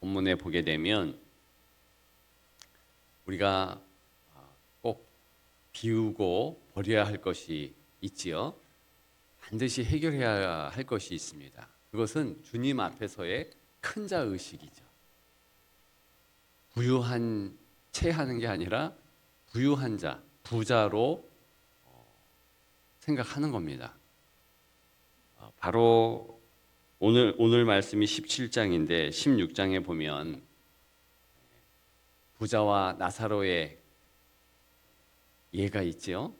본문에 보게 되면 우리가 꼭 비우고 버려야 할 것이 있지요. 반드시 해결해야 할 것이 있습니다. 그것은 주님 앞에서의 큰 자 의식이죠. 부유한 채 하는 게 아니라 부유한 자, 부자로 어, 생각하는 겁니다. 어, 바로 오늘 오늘 말씀이 17장인데 16장에 보면 부자와 나사로의 예가 있지요.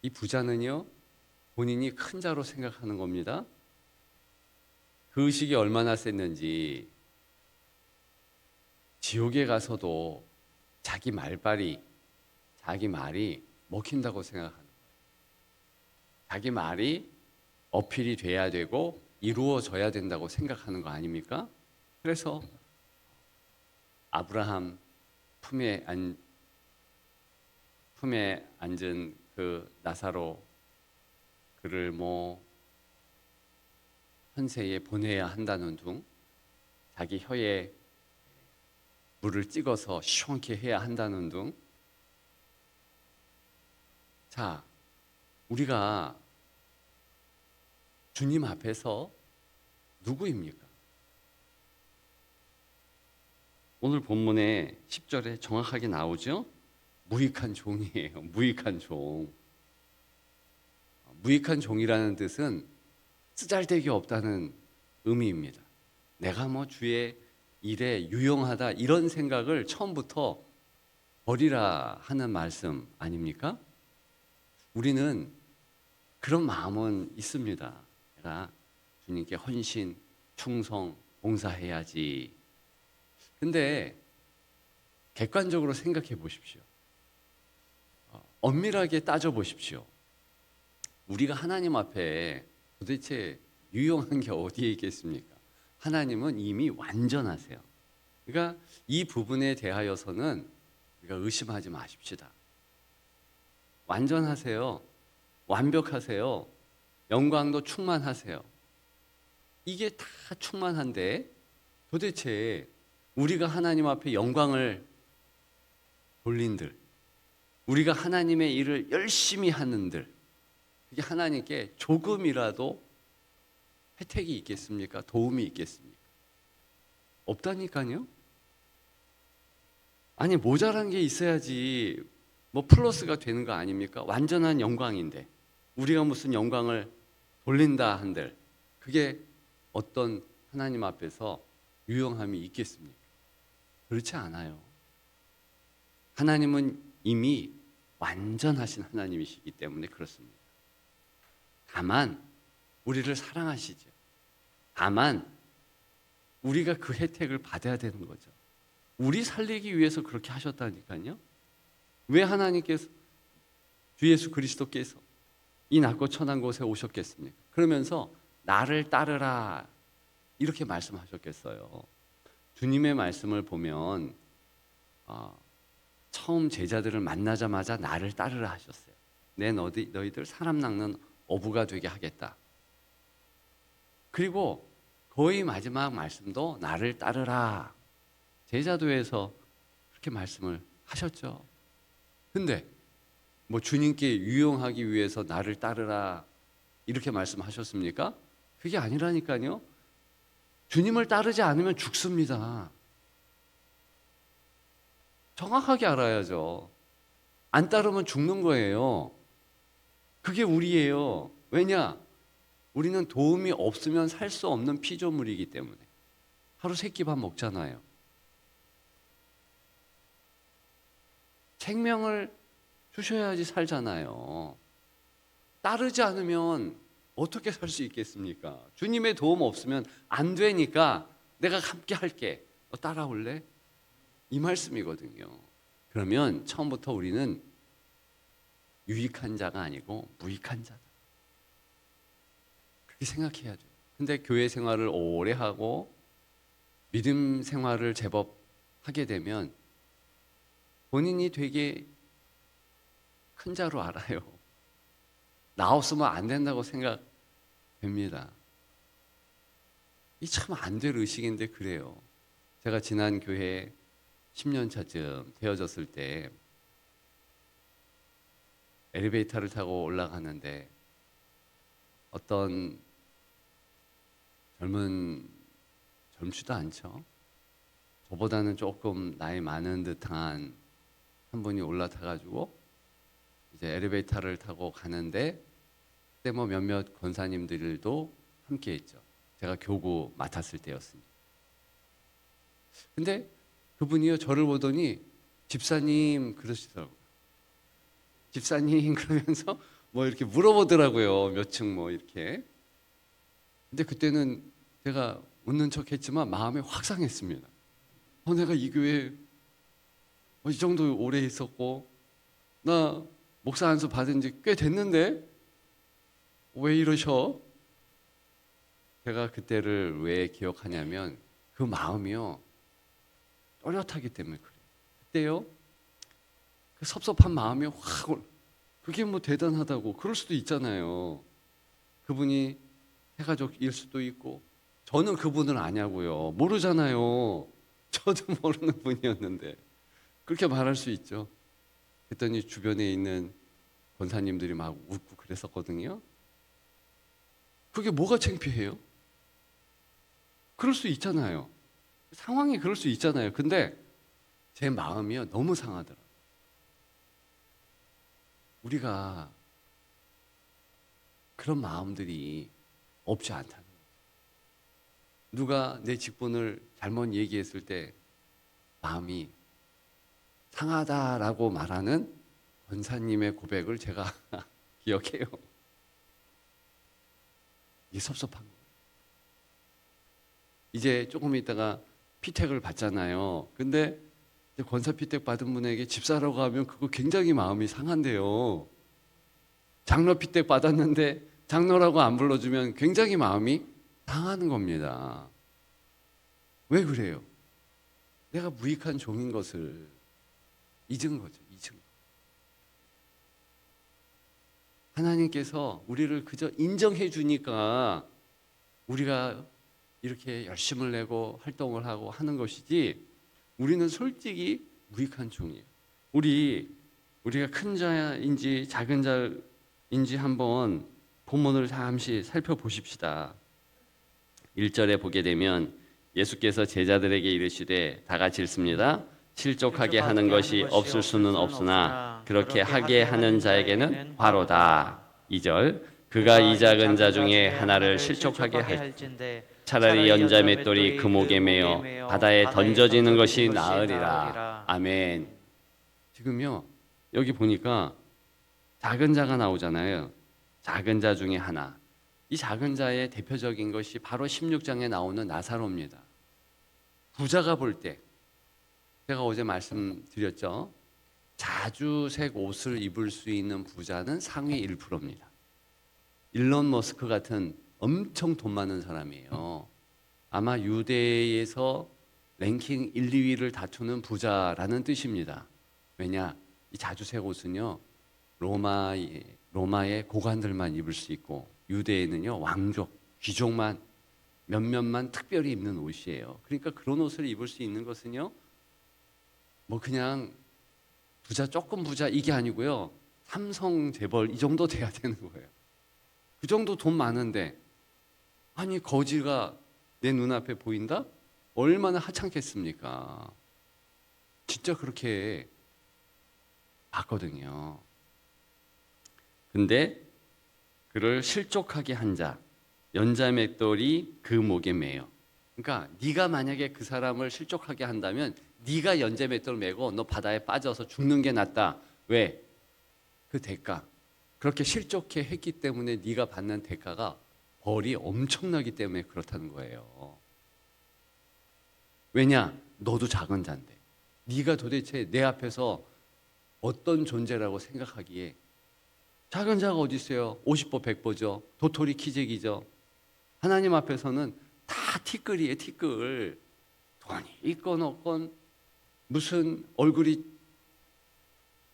이 부자는요 본인이 큰 자로 생각하는 겁니다. 그 의식이 얼마나 셌는지 지옥에 가서도 자기 말발이 자기 말이 먹힌다고 생각하는 거예요. 자기 말이 어필이 돼야 되고 이루어져야 된다고 생각하는 거 아닙니까? 그래서 아브라함 품에 안 품에 앉은 그 나사로 그를 뭐 현세에 보내야 한다는 둥 자기 혀에 물을 찍어서 시원케 해야 한다는 둥 자, 우리가 주님 앞에서 누구입니까? 오늘 본문에 10절에 정확하게 나오죠? 무익한 종이에요. 무익한 종. 무익한 종이라는 뜻은 쓰잘데기 없다는 의미입니다. 내가 뭐 주의 일에 유용하다 이런 생각을 처음부터 버리라 하는 말씀 아닙니까? 우리는 그런 마음은 있습니다. 내가 주님께 헌신, 충성, 봉사해야지. 근데 객관적으로 생각해 보십시오. 어, 엄밀하게 따져 보십시오. 우리가 하나님 앞에 도대체 유용한 게 어디에 있겠습니까? 하나님은 이미 완전하세요. 그러니까 이 부분에 대하여서는 우리가 의심하지 마십시다. 완전하세요. 완벽하세요. 영광도 충만하세요. 이게 다 충만한데 도대체 우리가 하나님 앞에 영광을 돌린들, 우리가 하나님의 일을 열심히 하는들, 그게 하나님께 조금이라도 혜택이 있겠습니까? 도움이 있겠습니까? 없다니까요. 아니 모자란 게 있어야지 뭐 플러스가 되는 거 아닙니까? 완전한 영광인데 우리가 무슨 영광을 돌린다 한들 그게 어떤 하나님 앞에서 유용함이 있겠습니까? 그렇지 않아요. 하나님은 이미 완전하신 하나님이시기 때문에 그렇습니다. 다만 우리를 사랑하시죠. 다만 우리가 그 혜택을 받아야 되는 거죠. 우리 살리기 위해서 그렇게 하셨다니까요. 왜 하나님께서 주 예수 그리스도께서 이 낮고 천한 곳에 오셨겠습니까? 그러면서 나를 따르라 이렇게 말씀하셨겠어요. 주님의 말씀을 보면 어, 처음 제자들을 만나자마자 나를 따르라 하셨어요. 내 너희, 너희들 사람 낚는 어부가 되게 하겠다. 그리고 거의 마지막 말씀도 나를 따르라. 제자도에서 그렇게 말씀을 하셨죠. 근데 뭐 주님께 유용하기 위해서 나를 따르라 이렇게 말씀하셨습니까? 그게 아니라니까요. 주님을 따르지 않으면 죽습니다. 정확하게 알아야죠. 안 따르면 죽는 거예요. 그게 우리예요. 왜냐? 우리는 도움이 없으면 살 수 없는 피조물이기 때문에 하루 세 끼 밥 먹잖아요. 생명을 주셔야지 살잖아요. 따르지 않으면 어떻게 살 수 있겠습니까? 주님의 도움 없으면 안 되니까 내가 함께 할게. 어, 따라올래? 이 말씀이거든요. 그러면 처음부터 우리는 유익한 자가 아니고 무익한 자다. 그렇게 생각해야 돼요. 근데 교회 생활을 오래 하고 믿음 생활을 제법 하게 되면 본인이 되게 큰 자로 알아요. 나 없으면 안 된다고 생각됩니다. 이 참 안 될 의식인데 그래요. 제가 지난 교회 10년 차쯤 되어졌을 때 엘리베이터를 타고 올라가는데 어떤 젊은 젊지도 않죠. 저보다는 조금 나이 많은 듯한 한 분이 올라타가지고 이제 엘리베이터를 타고 가는데 그때 뭐 몇몇 권사님들도 함께 했죠. 제가 교구 맡았을 때였습니다. 근데 그분이요 저를 보더니 집사님 그러시더라고요. 집사님 그러면서 뭐 이렇게 물어보더라고요. 몇 층 뭐 이렇게. 근데 그때는 제가 웃는 척 했지만 마음이 확 상했습니다. 어 내가 이 교회 어, 이 정도 오래 있었고 나 목사 안수 받은 지 꽤 됐는데 왜 이러셔? 제가 그때를 왜 기억하냐면 그 마음이요 또렷하기 때문에 그래요. 그때요 그 섭섭한 마음이 확 올. 그게 뭐 대단하다고 그럴 수도 있잖아요. 그분이 해가족일 수도 있고 저는 그분을 아냐고요. 모르잖아요. 저도 모르는 분이었는데 그렇게 말할 수 있죠. 그랬더니 주변에 있는 권사님들이 막 웃고 그랬었거든요. 그게 뭐가 창피해요? 그럴 수 있잖아요. 상황이 그럴 수 있잖아요. 근데 제 마음이요 너무 상하더라고요. 우리가 그런 마음들이 없지 않다는 거죠. 누가 내 직분을 잘못 얘기했을 때 마음이 상하다라고 말하는 권사님의 고백을 제가 기억해요. 이게 섭섭한 거예요. 이제 조금 있다가 피택을 받잖아요. 근데 권사 피택 받은 분에게 집사라고 하면 그거 굉장히 마음이 상한데요. 장로 피택 받았는데 장로라고 안 불러주면 굉장히 마음이 상하는 겁니다. 왜 그래요? 내가 무익한 종인 것을 잊은 거죠. 잊은 거. 하나님께서 우리를 그저 인정해 주니까 우리가 이렇게 열심을 내고 활동을 하고 하는 것이지 우리는 솔직히 무익한 종이에요. 우리 우리가 큰 자인지 작은 자인지 한번 본문을 잠시 살펴보십시다. 1절에 보게 되면 예수께서 제자들에게 이르시되 다 같이 읽습니다. 실족하게 하는 것이 없을 수는 없으나 그렇게 하게 하는 자에게는 바로다. 2절 그가 이 작은 자 중에 하나를 실족하게 할지 차라리 연자 맷돌이 그 목에 매어 바다에 던져지는 것이 나으리라. 아멘. 지금요 여기 보니까 작은 자가 나오잖아요. 작은 자 중에 하나. 이 작은 자의 대표적인 것이 바로 16장에 나오는 나사로입니다. 부자가 볼 때 제가 어제 말씀드렸죠. 자주색 옷을 입을 수 있는 부자는 상위 1%입니다. 일론 머스크 같은 엄청 돈 많은 사람이에요. 아마 유대에서 랭킹 1, 2위를 다투는 부자라는 뜻입니다. 왜냐? 이 자주색 옷은요. 로마의 로마의 고관들만 입을 수 있고 유대에는요 왕족, 귀족만 몇몇만 특별히 입는 옷이에요. 그러니까 그런 옷을 입을 수 있는 것은요 뭐 그냥 부자 조금 부자 이게 아니고요 삼성 재벌 이 정도 돼야 되는 거예요. 그 정도 돈 많은데 아니 거지가 내 눈앞에 보인다? 얼마나 하찮겠습니까? 진짜 그렇게 봤거든요. 근데 그를 실족하게 한 자, 연자 맷돌이 그 목에 매요. 그러니까 네가 만약에 그 사람을 실족하게 한다면 네가 연자맷돌 매고 너 바다에 빠져서 죽는 게 낫다. 왜? 그 대가. 그렇게 실족해 했기 때문에 네가 받는 대가가 벌이 엄청나기 때문에 그렇다는 거예요. 왜냐? 너도 작은 자인데. 네가 도대체 내 앞에서 어떤 존재라고 생각하기에 작은 자가 어디 있어요? 50보 100보죠. 도토리 키재기죠. 하나님 앞에서는 다 티끌이에요, 티끌. 돈이 있건 없건 무슨 얼굴이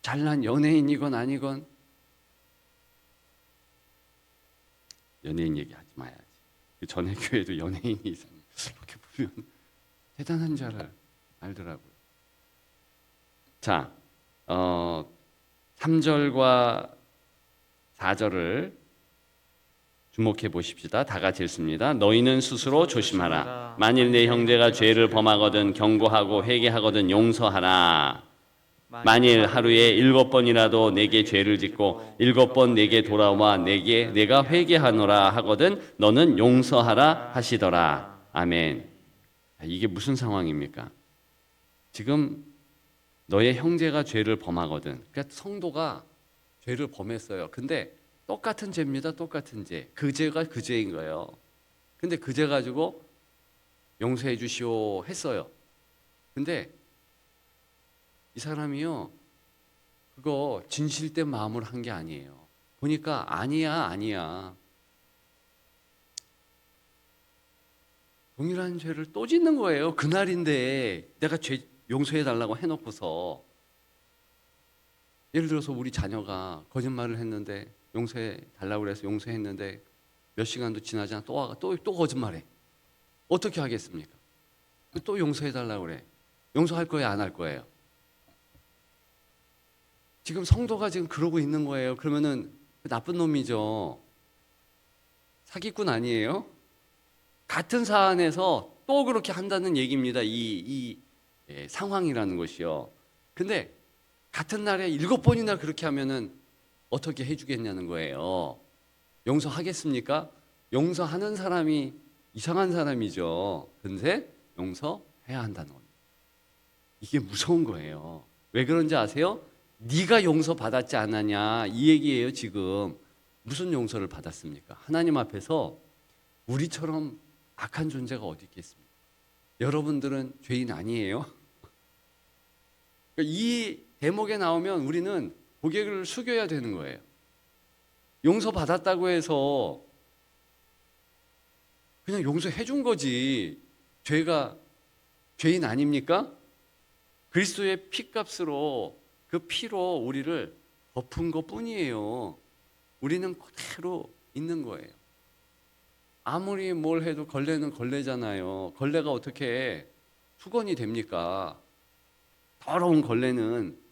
잘난 연예인이건 아니건 연예인 얘기하지 마야지. 그 전에 교회도 연예인이 있었는데 이렇게 보면 대단한 줄 알, 알더라고요. 자, 어, 3절과 4절을 주목해 보십시다. 다 같이 읽습니다. 너희는 스스로 조심하라. 만일 내 형제가 죄를 범하거든 경고하고 회개하거든 용서하라. 만일 하루에 일곱 번이라도 내게 죄를 짓고 일곱 번 내게 돌아와 내게 내가 회개하노라 하거든 너는 용서하라 하시더라. 아멘. 아, 이게 무슨 상황입니까? 지금 너의 형제가 죄를 범하거든. 그러니까 성도가 죄를 범했어요. 근데 똑같은 죄입니다. 똑같은 죄. 그 죄가 그 죄인 거예요. 근데 그 죄 가지고 용서해 주시오 했어요. 근데 이 사람이요. 그거 진실된 마음으로 한 게 아니에요. 보니까 아니야, 아니야. 동일한 죄를 또 짓는 거예요. 그날인데 내가 죄 용서해 달라고 해 놓고서 예를 들어서 우리 자녀가 거짓말을 했는데 용서해 달라고 그래서 용서했는데 몇 시간도 지나지 않아 또 또, 또 거짓말해. 어떻게 하겠습니까? 또 용서해 달라고 그래. 용서할 거예요, 안 할 거예요? 지금 성도가 지금 그러고 있는 거예요. 그러면은 나쁜 놈이죠. 사기꾼 아니에요? 같은 사안에서 또 그렇게 한다는 얘기입니다. 이, 이 예, 상황이라는 것이요. 근데 같은 날에 일곱 번이나 그렇게 하면은 어떻게 해주겠냐는 거예요. 용서하겠습니까? 용서하는 사람이 이상한 사람이죠. 근데 용서해야 한다는 겁니다. 이게 무서운 거예요. 왜 그런지 아세요? 네가 용서 받았지 않았냐 이 얘기예요 지금. 무슨 용서를 받았습니까? 하나님 앞에서 우리처럼 악한 존재가 어디 있겠습니까? 여러분들은 죄인 아니에요? 이 대목에 나오면 우리는 고개를 숙여야 되는 거예요. 용서 받았다고 해서 그냥 용서해 준 거지. 죄가 죄인 아닙니까? 그리스도의 피값으로 그 피로 우리를 덮은 것 뿐이에요. 우리는 그대로 있는 거예요. 아무리 뭘 해도 걸레는 걸레잖아요. 걸레가 어떻게 수건이 됩니까? 더러운 걸레는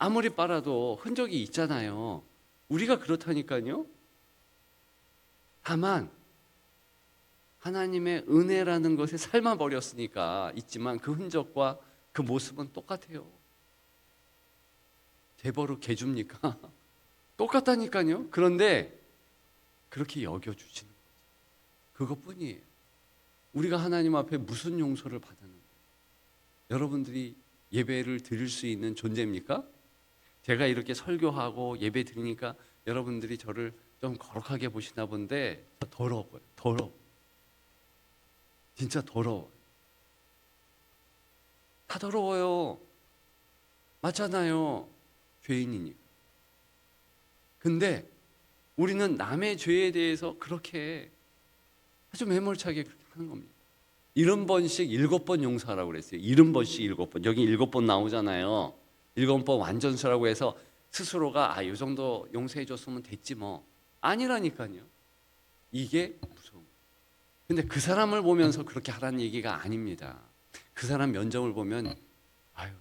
아무리 빨아도 흔적이 있잖아요. 우리가 그렇다니까요. 다만 하나님의 은혜라는 것에 삶아 버렸으니까 있지만 그 흔적과 그 모습은 똑같아요. 재벌을 개줍니까? 똑같다니까요. 그런데 그렇게 여겨 주시는 거죠. 그것뿐이에요. 우리가 하나님 앞에 무슨 용서를 받았는데 여러분들이 예배를 드릴 수 있는 존재입니까? 제가 이렇게 설교하고 예배 드리니까 여러분들이 저를 좀 거룩하게 보시나 본데 더러워요. 더러워. 진짜 더러워. 다 더러워요. 맞잖아요. 죄인이니까. 근데 우리는 남의 죄에 대해서 그렇게 아주 매몰차게 그렇게 하는 겁니다. 일흔 번씩 일곱 번 용서하라고 그랬어요. 일흔 번씩 일곱 번. 여기 일곱 번 나오잖아요. 일곱 번 완전수라고 해서 스스로가 아, 이 정도 용서해 줬으면 됐지 뭐. 아니라니까요. 이게 무서운. 근데 그 사람을 보면서 그렇게 하라는 얘기가 아닙니다. 그 사람 면접을 보면 아유,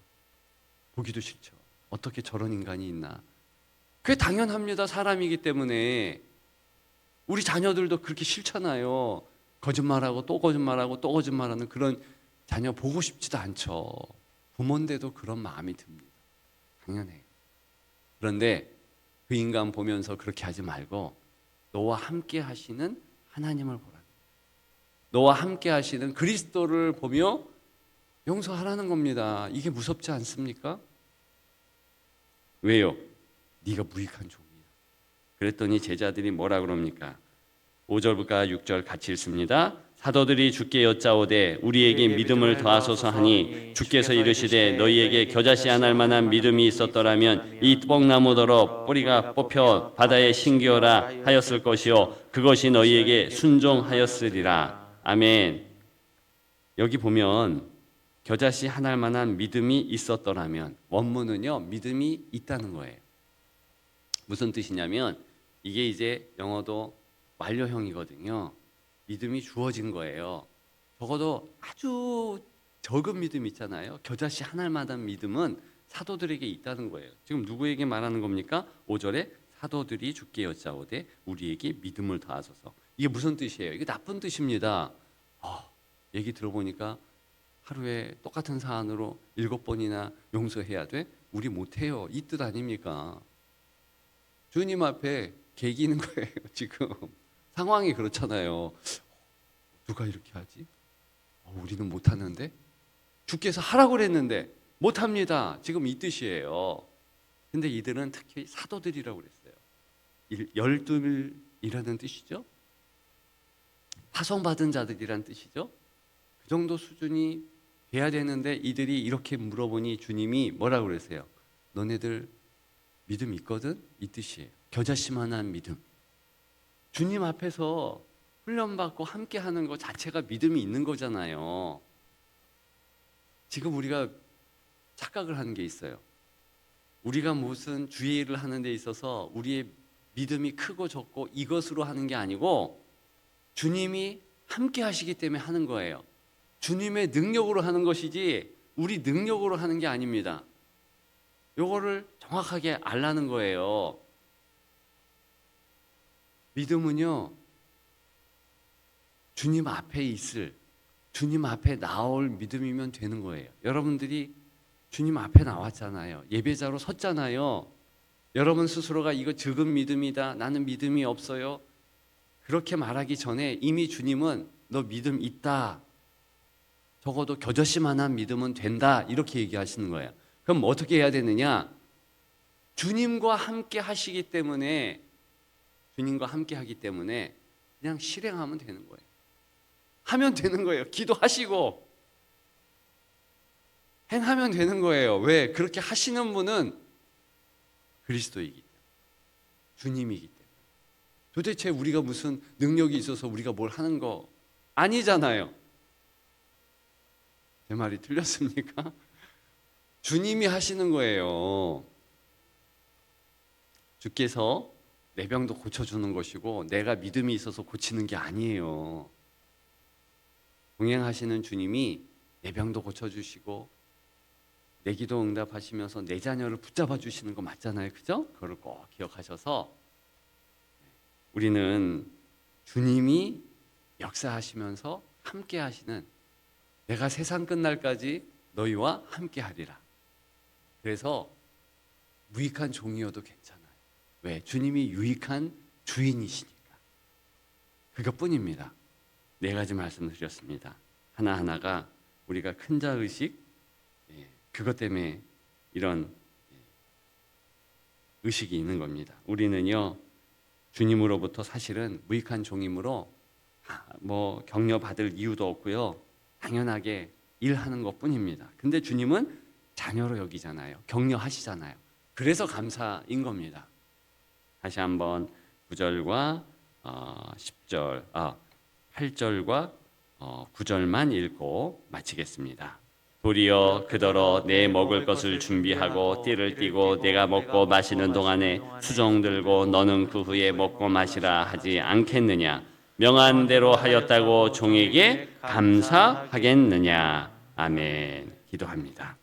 보기도 싫죠. 어떻게 저런 인간이 있나. 그게 당연합니다. 사람이기 때문에. 우리 자녀들도 그렇게 싫잖아요. 거짓말하고 또 거짓말하고 또 거짓말하는 그런 자녀 보고 싶지도 않죠. 부모인데도 그런 마음이 듭니다. 당연해요. 그런데 그 인간 보면서 그렇게 하지 말고 너와 함께 하시는 하나님을 보라. 너와 함께 하시는 그리스도를 보며 용서하라는 겁니다. 이게 무섭지 않습니까? 왜요? 네가 무익한 종이야. 그랬더니 제자들이 뭐라 그럽니까? 5절부터 6절 같이 읽습니다. 사도들이 주께 여짜오되 우리에게 믿음을 더하소서 하니 주께서 이르시되 너희에게 겨자씨 안 할 만한 믿음이 있었더라면 이 뽕나무더러 뿌리가 뽑혀 바다에 신기어라 하였을 것이요 그것이 너희에게 순종하였으리라. 아멘. 여기 보면 겨자씨 한 알 만한 믿음이 있었더라면 원문은요 믿음이 있다는 거예요. 무슨 뜻이냐면 이게 이제 영어도 완료형이거든요. 믿음이 주어진 거예요. 적어도 아주 적은 믿음 있잖아요. 겨자씨 하나만한 믿음은 사도들에게 있다는 거예요. 지금 누구에게 말하는 겁니까? 5절에 사도들이 주께 여짜오되 우리에게 믿음을 더하소서. 이게 무슨 뜻이에요? 이게 나쁜 뜻입니다. 아, 얘기 들어보니까 하루에 똑같은 사안으로 일곱 번이나 용서해야 돼? 우리 못해요. 이 뜻 아닙니까? 주님 앞에 개기는 거예요. 지금 상황이 그렇잖아요. 누가 이렇게 하지? 어, 우리는 못하는데 주께서 하라고 그랬는데 못합니다. 지금 이 뜻이에요. 근데 이들은 특히 사도들이라고 그랬어요. 일- 열둘이라는 뜻이죠. 파송받은 자들이란 뜻이죠. 그 정도 수준이 돼야 되는데 이들이 이렇게 물어보니 주님이 뭐라고 그러세요? 너네들 믿음 있거든? 이 뜻이에요. 겨자씨만한 믿음. 주님 앞에서 훈련받고 함께 하는 것 자체가 믿음이 있는 거잖아요. 지금 우리가 착각을 하는 게 있어요. 우리가 무슨 주의 일을 하는 데 있어서 우리의 믿음이 크고 적고 이것으로 하는 게 아니고 주님이 함께 하시기 때문에 하는 거예요. 주님의 능력으로 하는 것이지 우리 능력으로 하는 게 아닙니다. 요거를 정확하게 알라는 거예요. 믿음은요. 주님 앞에 있을 주님 앞에 나올 믿음이면 되는 거예요. 여러분들이 주님 앞에 나왔잖아요. 예배자로 섰잖아요. 여러분 스스로가 이거 적은 믿음이다. 나는 믿음이 없어요. 그렇게 말하기 전에 이미 주님은 너 믿음 있다. 적어도 겨자씨만한 믿음은 된다. 이렇게 얘기하시는 거예요. 그럼 어떻게 해야 되느냐? 주님과 함께 하시기 때문에 주님과 함께 하기 때문에 그냥 실행하면 되는 거예요. 하면 되는 거예요. 기도하시고 행하면 되는 거예요. 왜? 그렇게 하시는 분은 그리스도이기 때문에 주님이기 때문에 도대체 우리가 무슨 능력이 있어서 우리가 뭘 하는 거 아니잖아요. 제 말이 틀렸습니까? 주님이 하시는 거예요. 주께서 내 병도 고쳐주는 것이고 내가 믿음이 있어서 고치는 게 아니에요. 동행하시는 주님이 내 병도 고쳐주시고 내 기도 응답하시면서 내 자녀를 붙잡아 주시는 거 맞잖아요, 그죠? 그걸 꼭 기억하셔서 우리는 주님이 역사하시면서 함께 하시는 내가 세상 끝날까지 너희와 함께 하리라. 그래서 무익한 종이어도 괜찮아요. 왜? 주님이 유익한 주인이시니까. 그것뿐입니다. 네 가지 말씀을 드렸습니다. 하나하나가 우리가 큰 자 의식 예, 그것 때문에 이런 예, 의식이 있는 겁니다. 우리는요 주님으로부터 사실은 무익한 종이므로 아, 뭐 격려 받을 이유도 없고요 당연하게 일하는 것뿐입니다. 근데 주님은 자녀로 여기잖아요. 격려하시잖아요. 그래서 감사인 겁니다. 다시 한번 9절과 어, 10절, 아 8절과 어, 9절만 읽고 마치겠습니다. 도리어 그더러 내 먹을 것을 준비하고 띠를 띠고 내가 먹고 마시는 동안에 수종 들고 너는 그 후에 먹고 마시라 하지 않겠느냐 명한 대로 하였다고 종에게 감사하겠느냐 아멘 기도합니다.